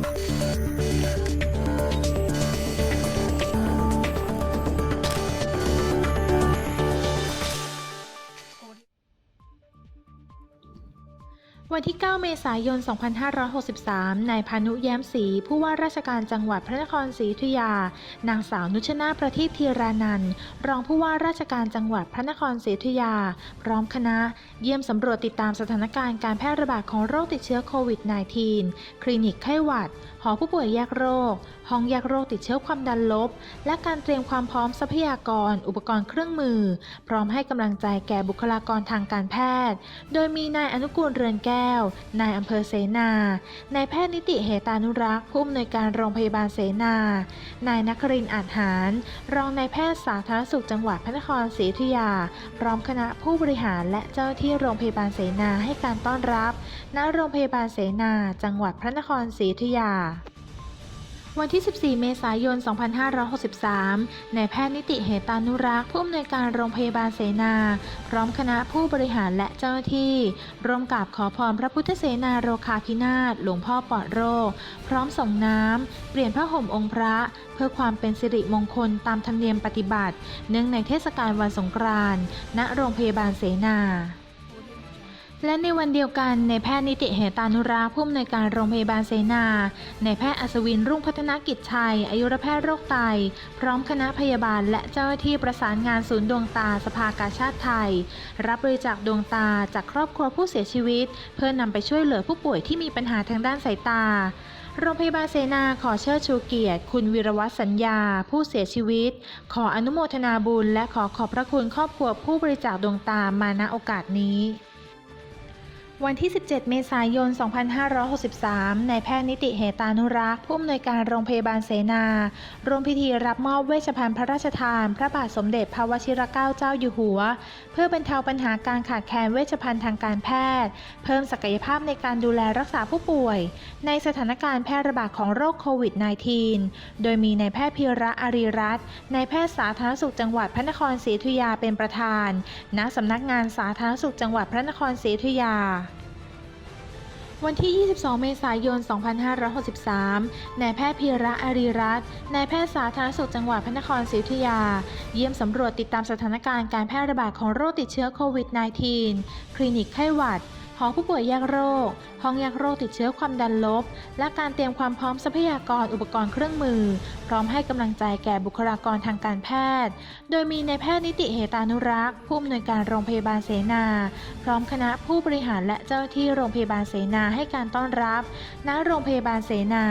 Thank you. วันที่ 9 เมษายน 2563 นายพานุแย้มศรีผู้ว่าราชการจังหวัดพระนครศรีอยุธยา นางสาวนุชนาประทีปธีรานันท์รองผู้ว่าราชการจังหวัดพระนครศรีอยุธยา พร้อมคณะ เยี่ยมสำรวจติดตามสถานการณ์การแพร่ระบาดของโรคติดเชื้อโควิด -19 คลินิกไข้หวัด หอผู้ป่วยแยกโรค ห้องแยกโรคติดเชื้อความดันลบ และการเตรียมความพร้อมทรัพยากร อุปกรณ์เครื่องมือ พร้อมให้กำลังใจแก่บุคลากรทางการแพทย์ โดยมีนายอนุกูลเรือนแก้ว นายอำเภอเสนา นายแพทย์นิติเหตานุรักษ์ผู้อำนวยการโรงพยาบาลเสนา นายนครินอาจหาร รองนายแพทย์สาธารณสุขจังหวัดพระนครศรีอยุธยา พร้อมคณะผู้บริหารและเจ้าหน้าที่โรงพยาบาลเสนาให้การต้อนรับ ณ โรงพยาบาลเสนา จังหวัดพระนครศรีอยุธยา วันที่ 14 เมษายน 2563 นายแพทย์นิติเหตานุรักษ์ผู้อำนวยการโรงพยาบาลเสนา พร้อมคณะผู้บริหารและเจ้าหน้าที่ ร่วมกับขอพรพระพุทธเสนาโรคาพินาศหลวงพ่อปอดโรค พร้อมส่งน้ำ เปลี่ยนผ้าห่มองค์พระ เพื่อความเป็นสิริมงคลตามธรรมเนียมปฏิบัติ เนื่องในเทศกาลวันสงกรานต์ณโรงพยาบาลเสนา และในวันเดียวกันในแพทย์นิติเหตานุรักษ์ผู้อำนวยการโรงพยาบาลเสนาในแพทย์อัศวินรุ่งพัฒนกิจชัย อายุรแพทย์โรคไต พร้อมคณะพยาบาล และเจ้าหน้าที่ประสานงานศูนย์ดวงตาสภากาชาติไทย รับบริจาคดวงตาจากครอบครัวผู้เสียชีวิต เพื่อนำไปช่วยเหลือผู้ป่วยที่มีปัญหาทางด้านสายตาโรงพยาบาลเสนาขอเชิดชูเกียรติ คุณวิรวัฒน์สัญญา ผู้เสียชีวิต ขออนุโมทนาบุญ และขอขอบพระคุณครอบครัวผู้บริจาคดวงตามาณโอกาสนี้ วันที่ 17 เมษายน 2563 นายแพทย์นิติเหตานุรักษ์ผู้อำนวยการโรงพยาบาลเสนา ร่วมพิธีรับมอบเวชภัณฑ์พระราชทาน พระบาทสมเด็จพระวชิรเกล้าเจ้าอยู่หัว เพื่อบรรเทาปัญหาการขาดแคลนเวชภัณฑ์ทางการแพทย์ เพิ่มศักยภาพในการดูแลรักษาผู้ป่วย ในสถานการณ์แพร่ระบาดของโรคโควิด -19 โดยมีนายแพทย์พีระอารีรัตน์นายแพทย์สาธารณสุขจังหวัดพระนครศรีอยุธยาเป็นประธาน ณ สำนักงานสาธารณสุขจังหวัดพระนครศรีอยุธยา วันที่ 22 เมษายน 2563 นายแพทย์พีระอารีรัตน์ นายแพทย์สาธารณสุขจังหวัดพระนครศรีอยุธยา เยี่ยมสำรวจติดตามสถานการณ์การแพร่ระบาดของโรคติดเชื้อโควิด -19 คลินิกไข้หวัด หอผู้ป่วยแยกโรค ห้องแยกโรคติดเชื้อความดันลบ และการเตรียมความพร้อมทรัพยากรอุปกรณ์เครื่องมือ พร้อมให้กำลังใจแก่บุคลากรทางการแพทย์ โดยมีนายแพทย์นิติเหตานุรักษ์ ผู้อำนวยการโรงพยาบาลเสนา พร้อมคณะผู้บริหารและเจ้าหน้าที่โรงพยาบาลเสนาให้การต้อนรับณโรงพยาบาลเสนา